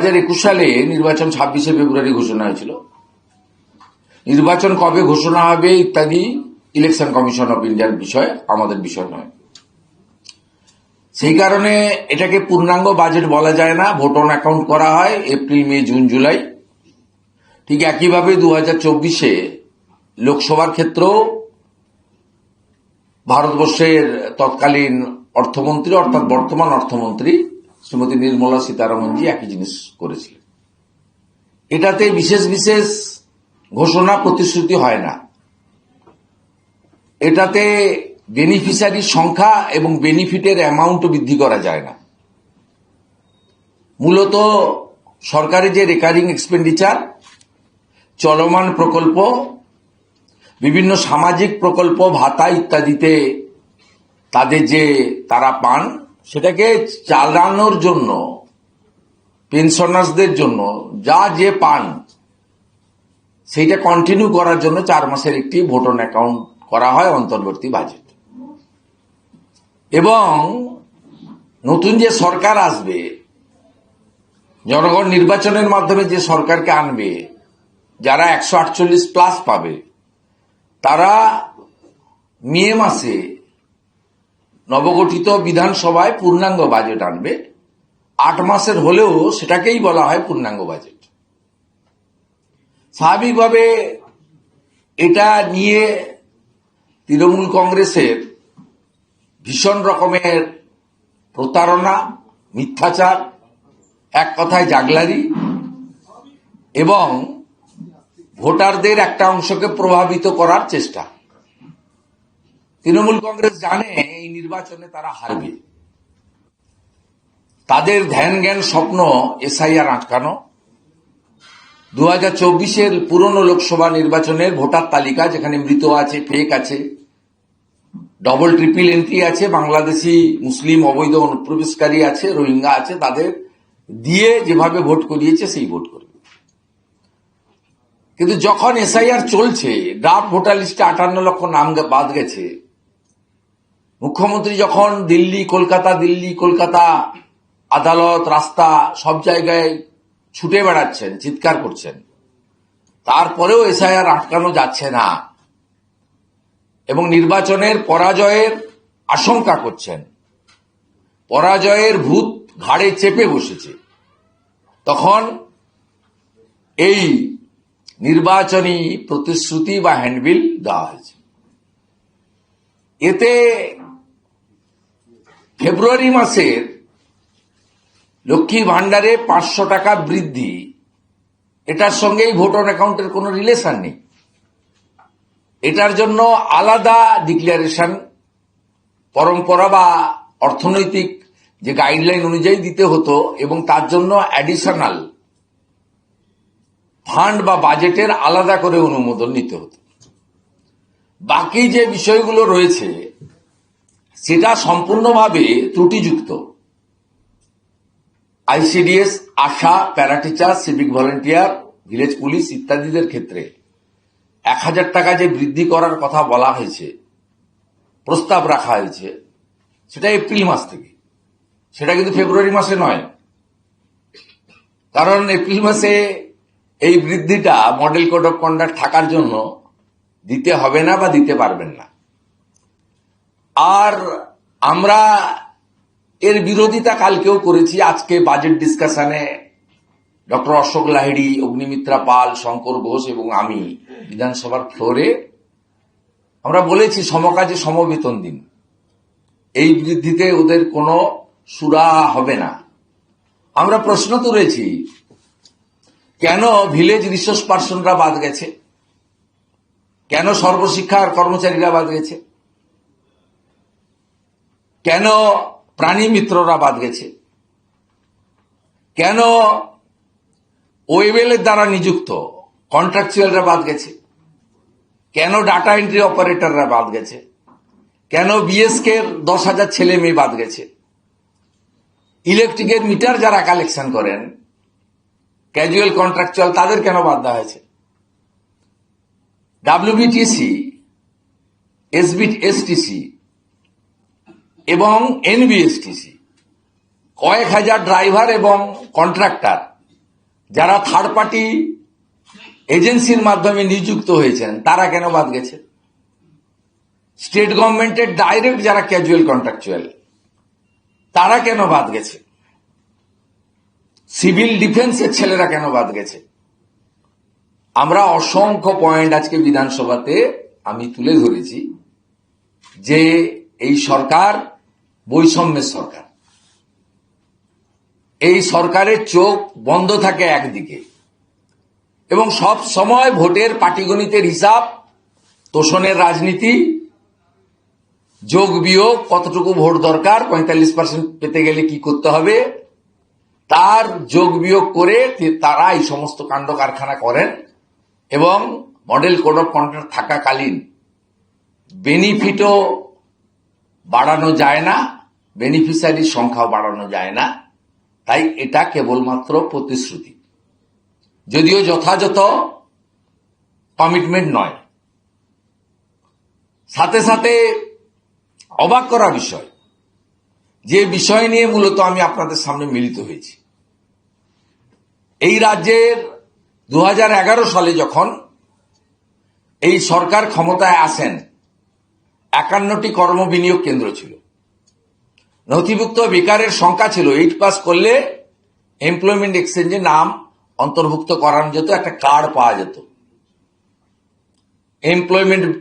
হাজার একুশ সালে নির্বাচন ছাব্বিশে ফেব্রুয়ারি ঘোষণা হয়েছিল। নির্বাচন কবে ঘোষণা হবে ইত্যাদি ইলেকশন কমিশন অফ ইন্ডিয়ার বিষয়, আমাদের বিষয় নয়। সেই কারণে এটাকে পূর্ণাঙ্গ বাজেট বলা যায় না, ভোট অন অ্যাকাউন্ট করা হয় এপ্রিল, মে, জুন, জুলাই। ঠিক একইভাবে দু হাজার চব্বিশে লোকসভার ক্ষেত্রেও ভারতবর্ষের তৎকালীন অর্থমন্ত্রী, অর্থাৎ বর্তমান অর্থমন্ত্রী শ্রীমতী নির্মলা সীতারামনজি একই জিনিস করেছিলেন। এটাতে বিশেষ বিশেষ ঘোষণা প্রতিশ্রুতি হয় না। এটাতে বেনিফিশিয়ারির সংখ্যা এবং বেনিফিটের অ্যামাউন্ট বৃদ্ধি করা যায় না। মূলত সরকারের যে রেকারিং এক্সপেন্ডিচার চলমান প্রকল্প, বিভিন্ন সামাজিক প্রকল্প, ভাতা ইত্যাদিতে তাদের যে তারা পান সেটাকে চালানোর জন্য পেনশনার্সদের জন্য, যা যে পান, সেইটা কন্টিনিউ করার জন্য চার মাসের একটি ভোটন অ্যাকাউন্ট করা হয় অন্তর্বর্তী বাজেট এবং নতুন যে সরকার আসবে, জনগণ নির্বাচনের মাধ্যমে যে সরকারকে আনবে, যারা একশো আটচল্লিশ প্লাস পাবে, তারা মে মাসে নবগঠিত বিধানসভায় পূর্ণাঙ্গ বাজেট আনবে। আট মাসের হলেও সেটাকেই বলা হয় পূর্ণাঙ্গ বাজেট স্বাভাবিকভাবে এটা নিয়ে তৃণমূল কংগ্রেসের ভীষণ রকমের প্রতারণা, মিথ্যাচার, এক কথায় জাগলারি এবং ভোটারদের একটা অংশকে প্রভাবিত করার চেষ্টা। তৃণমূল কংগ্রেস জানে এই নির্বাচনে তারা হারবে। তাদের ধ্যান জ্ঞান স্বপ্ন এসআইআর আটকানো। দু হাজার চব্বিশের পুরনো লোকসভা নির্বাচনের ভোটার তালিকা, যেখানে মৃত আছে ফেক আছে ডবল ট্রিপল এন্ট্রি আছে, বাংলাদেশি, মুসলিম, অবৈধ, অনুপ্রবেশকারী আছে, রোহিঙ্গা আছে, তাদের দিয়ে যেভাবে ভোট করিয়েছে, সেই ভোট করবে। কিন্তু যখন এসআইআর চলছে ড্রাফট ভোটার লিস্টে আটান্ন লক্ষ নাম বাদ গেছে মুখ্যমন্ত্রী যখন দিল্লি, কলকাতা দিল্লি, কলকাতা, আদালত, রাস্তা, সব জায়গায় ছুটে বেড়াচ্ছেন, চিৎকার করছেন। তারপরেও এসআইআর আটকানো যাচ্ছে না। এবং নির্বাচনের পরাজয়ের আশঙ্কা করছেন। পরাজয়ের ভূত ঘাড়ে চেপে বসেছে। তখন এই নির্বাচনী প্রতিশ্রুতি বা হ্যান্ডবিল দেওয়া হয়েছে। এতে ফেব্রুয়ারি মাসের লক্ষ্মী ভাণ্ডারে পাঁচশো টাকা বৃদ্ধি। এটার সঙ্গে এই ভোটার অ্যাকাউন্টের কোনো রিলেশন নেই। এটার জন্য আলাদা ডিক্লারেশন, পরম্পরা বা অর্থনৈতিক যে গাইডলাইন অনুযায়ী দিতে হতো এবং তার জন্য অ্যাডিশনাল ফান্ড বা বাজেটের আলাদা করে অনুমোদন নিতে হতো। বাকি যে বিষয়গুলো রয়েছে সেটা সম্পূর্ণভাবে ত্রুটিযুক্ত। ICDS ASHA parateacher civic volunteer village police ইত্যাদিদের ক্ষেত্রে এক হাজার টাকা যে বৃদ্ধি করার কথা বলা হয়েছে, প্রস্তাব রাখা হয়েছে, সেটা এপ্রিল মাস থেকে। সেটা কিন্তু ফেব্রুয়ারি মাসে নয়। কারণ এপ্রিল মাসে এই বৃদ্ধিটা মডেল কোড অফ কন্ডাক্ট থাকার জন্য দিতে হবে না বা দিতে পারবেন না। আর আমরা এর বিরোধিতা কালকেও করেছি। আজকে বাজেট ডিসকাশনে ডক্টর অশোক লাহিড়ি, অগ্নিমিত্রা পাল, শঙ্কর ঘোষ এবং আমি বিধানসভার ফ্লোরে আমরা বলেছি, সমকাজে সমবেতন দিন। এই বৃদ্ধিতে ওদের কোনো সুরা হবে না। আমরা প্রশ্ন তুলেছি, কেন ভিলেজ রিসোর্স পার্সনরা বাদ গেছে? কেন সর্বশিক্ষার কর্মচারীরা বাদ গেছে? কেন প্রাণী মিত্ররা বাদ গেছে? কেন ওয়েবেলের দ্বারা নিযুক্ত কন্ট্রাকচুয়ালরা বাদ গেছে? কেন ডাটা এন্ট্রি অপারেটররা বাদ গেছে? কেন বিএসকে দশ হাজার ছেলে মেয়ে বাদ গেছে? ইলেকট্রিকের মিটার যারা কালেকশন করেন ক্যাজুয়াল কন্ট্রাকচুয়াল তাদের কেন বাদ দেওয়া হয়েছে? ডাব্লিউবিটিসি এসবি এসটিসি এবং এনবিএসটিসি কয়েক হাজার ড্রাইভার এবং কন্ট্রাক্টর যারা থার্ড পার্টি এজেন্সির মাধ্যমে নিযুক্ত হয়েছেন, তারা কেন বাদ গেছে? স্টেট গভর্নমেন্টের ডাইরেক্ট যারা ক্যাজুয়াল কন্ট্রাকচুয়াল তারা কেন বাদ গেছে? সিভিল ডিফেন্সের ছেলেরা কেন বাদ গেছে? আমরা অসংখ্য পয়েন্ট আজকে বিধানসভাতে আমি তুলে ধরেছি যে এই সরকার বৈষম্যের সরকার। এই সরকারের চোখ বন্ধ থাকে একদিকে এবং সব সময় ভোটের পাটিগণিতের হিসাব, তোষণের রাজনীতি, যোগ বিয়োগ, কতটুকু ভোট দরকার, পঁয়তাল্লিশ পার্সেন্ট পেতে গেলে কি করতে হবে, তার যোগ বিয়োগ করে তারা এই সমস্ত কাণ্ড কারখানা করেন এবং মডেল কোড অফ কন্ডাক্ট থাকাকালীন বেনিফিটও বাড়ানো যায় না বেনিফিশিয়ারির সংখ্যাও বাড়ানো যায় না। তাই এটা কেবলমাত্র প্রতিশ্রুতি। যদিও যথাযথ কমিটমেন্ট নয়। সাথে সাথে অবাক করা বিষয়, যে বিষয় নিয়ে মূলত আমি আপনাদের সামনে মিলিত হয়েছি। এই রাজ্যের দু হাজার এগারো সালে যখন এই সরকার ক্ষমতায় আসেন একান্নটি কর্ম বিনিয়োগ কেন্দ্র ছিল। নথিভুক্ত বেকারের সংখ্যা ছিল এইট পাস করলে এমপ্লয়মেন্ট এক্সচেঞ্জে নাম অন্তর্ভুক্ত করানো যেত, একটা কার্ড পাওয়া যেত। এমপ্লয়মেন্ট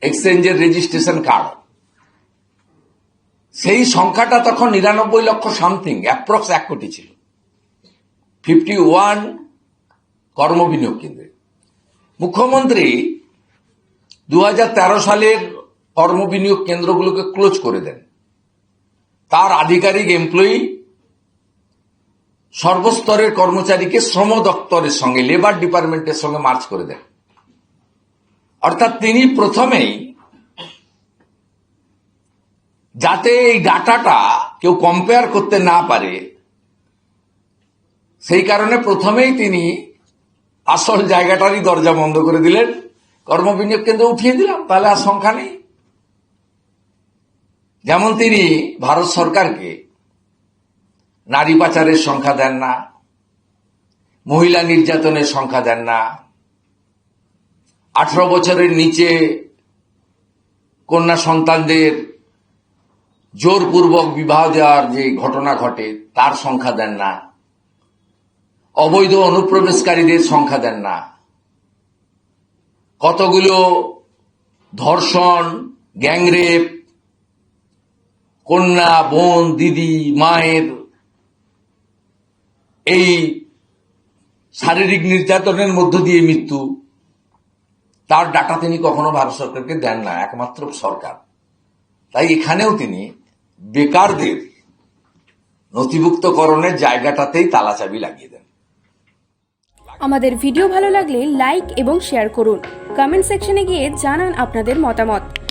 এক্সচেঞ্জের রেজিস্ট্রেশন কার্ড সেই সংখ্যাটা তখন নিরানব্বই লক্ষ সামথিং অ্যাপ্রক্স এক কোটি ছিল। ফিফটি ওয়ান কর্মবিনিয়োগ কেন্দ্রে। মুখ্যমন্ত্রী দু হাজার তেরো সালের কর্মবিনিয়োগ কেন্দ্রগুলোকে ক্লোজ করে দেন। তার আধিকারিক এমপ্লয়ি সর্বস্তরের কর্মচারীকে শ্রম দপ্তরের সঙ্গে লেবার ডিপার্টমেন্টের সঙ্গে মার্চ করে দেন। অর্থাৎ তিনি প্রথমেই যাতে এই ডাটাটা কেউ কম্পেয়ার করতে না পারে, সেই কারণে প্রথমেই তিনি আসল জায়গাটারই দরজা বন্ধ করে দিলেন। কর্মবিনিয়োগ কেন্দ্র উঠিয়ে দিলাম, তাহলে আর সংখ্যা নেই। যেমন তিনি ভারত সরকারকে নারী পাচারের সংখ্যা দেন না, মহিলা নির্যাতনের সংখ্যা দেন না, আঠারো বছরের নিচে কন্যা সন্তানদের জোরপূর্বক বিবাহ দেওয়ার যে ঘটনা ঘটে, তার সংখ্যা দেন না। অবৈধ অনুপ্রবেশকারীদের সংখ্যা দেন না। কতগুলো ধর্ষণ, গ্যাংরেপ কন্যা, বোন, দিদি, মায়ের এই শারীরিক নির্যাতনের মধ্য দিয়ে মৃত্যু, তার ডাটা তিনি কখনো ভারত সরকারকে দেন না, একমাত্র সরকার। তাই এখানেও তিনি বেকারদের নথিভুক্তকরণের জায়গাটাতেই তালাচাবি লাগিয়ে দেন। আমাদের ভিডিও ভালো লাগলে লাইক এবং শেয়ার করুন। কমেন্ট সেকশনে গিয়ে জানান আপনাদের মতামত।